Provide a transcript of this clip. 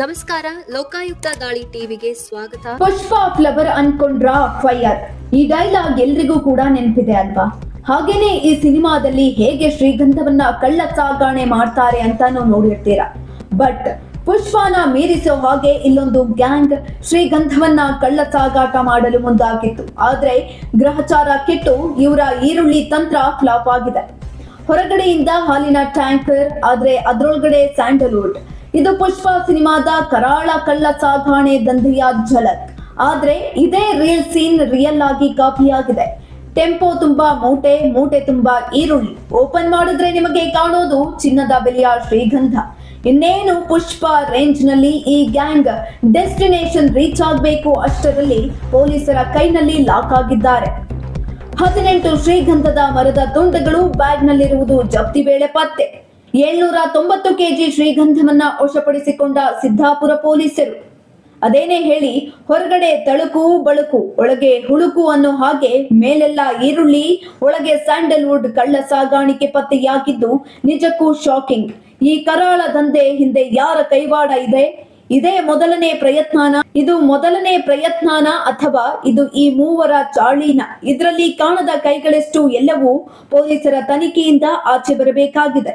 ನಮಸ್ಕಾರ, ಲೋಕಾಯುಕ್ತ ದಾಳಿ ಟಿವಿಗೆ ಸ್ವಾಗತ. ಪುಷ್ಪ ಫ್ಲವರ್ ಅನ್ಕೊಂಡ್ರ ಫೈಯರ್ ಈ ಡೈಲಾಗ್ ಎಲ್ರಿಗೂ ಕೂಡ ನೆನಪಿದೆ ಅಲ್ವಾ? ಹಾಗೇನೆ ಈ ಸಿನಿಮಾದಲ್ಲಿ ಹೇಗೆ ಶ್ರೀಗಂಧವನ್ನ ಕಳ್ಳ ಸಾಗಾಣೆ ಮಾಡ್ತಾರೆ ಅಂತ ನೋಡಿರ್ತೀರಾ. ಬಟ್ ಪುಷ್ಪನ ಮೀರಿಸೋ ಹಾಗೆ ಇಲ್ಲೊಂದು ಗ್ಯಾಂಗ್ ಶ್ರೀಗಂಧವನ್ನ ಕಳ್ಳ ಸಾಗಾಟ ಮಾಡಲು ಮುಂದಾಗಿತ್ತು. ಆದ್ರೆ ಗ್ರಹಚಾರ ಕೆಟ್ಟು ಇವರ ಈರುಳ್ಳಿ ತಂತ್ರ ಫ್ಲಾಪ್ ಆಗಿದೆ. ಹೊರಗಡೆಯಿಂದ ಹಾಲಿನ ಟ್ಯಾಂಕರ್, ಆದ್ರೆ ಅದ್ರೊಳಗಡೆ ಸ್ಯಾಂಡಲ್ವುಡ್. ಇದು ಪುಷ್ಪ ಸಿನಿಮಾದ ಕರಾಳ ಕಳ್ಳ ಸಾಗಾಣೆ ದಂಧೆಯ ಝಲಕ್. ಆದ್ರೆ ಇದೇ ರಿಯಲ್ ಸೀನ್ ರಿಯಲ್ ಆಗಿ ಕಾಪಿಯಾಗಿದೆ ಟೆಂಪೋ ತುಂಬಾ ಮೂಟೆ ಮೂಟೆ ತುಂಬಾ ಈರುಳ್ಳಿ. ಓಪನ್ ಮಾಡಿದ್ರೆ ನಿಮಗೆ ಕಾಣೋದು ಚಿನ್ನದ ಬೆಲೆಯ ಶ್ರೀಗಂಧ. ಇನ್ನೇನು ಪುಷ್ಪ ರೇಂಜ್ನಲ್ಲಿ ಈ ಗ್ಯಾಂಗ್ ಡೆಸ್ಟಿನೇಷನ್ ರೀಚ್ ಆಗಬೇಕು ಅಷ್ಟರಲ್ಲಿ ಪೊಲೀಸರ ಕೈನಲ್ಲಿ ಲಾಕ್ ಆಗಿದ್ದಾರೆ. ಹದಿನೆಂಟು ಶ್ರೀಗಂಧದ ಮರದ ತುಂಡುಗಳು ಬ್ಯಾಗ್ನಲ್ಲಿರುವುದು ಜಪ್ತಿ ವೇಳೆ ಪತ್ತೆ. ಏಳ್ನೂರ ತೊಂಬತ್ತು ಕೆಜಿ ಶ್ರೀಗಂಧವನ್ನ ವಶಪಡಿಸಿಕೊಂಡ ಸಿದ್ದಾಪುರ ಪೊಲೀಸರು. ಅದೇನೇ ಹೇಳಿ, ಹೊರಗಡೆ ತಳುಕು ಬಳುಕು, ಒಳಗೆ ಹುಳುಕು ಅನ್ನೋ ಹಾಗೆ ಮೇಲೆಲ್ಲ ಈರುಳ್ಳಿ, ಒಳಗೆ ಸ್ಯಾಂಡಲ್ವುಡ್ ಕಳ್ಳ ಸಾಗಾಣಿಕೆ ಪತ್ತೆಯಾಗಿದ್ದು ನಿಜಕ್ಕೂ ಶಾಕಿಂಗ್. ಈ ಕರಾಳ ದಂಧೆ ಹಿಂದೆ ಯಾರ ಕೈವಾಡ ಇದೆ? ಇದೇ ಮೊದಲನೇ ಪ್ರಯತ್ನನ? ಇದು ಮೊದಲನೇ ಪ್ರಯತ್ನಾನ ಅಥವಾ ಇದು ಈ ಮೂವರ ಚಾಳೀನ? ಇದರಲ್ಲಿ ಕಾಣದ ಕೈಗಳೆಷ್ಟು ಎಲ್ಲವೂ ಪೊಲೀಸರ ತನಿಖೆಯಿಂದ ಆಚೆ ಬರಬೇಕಾಗಿದೆ.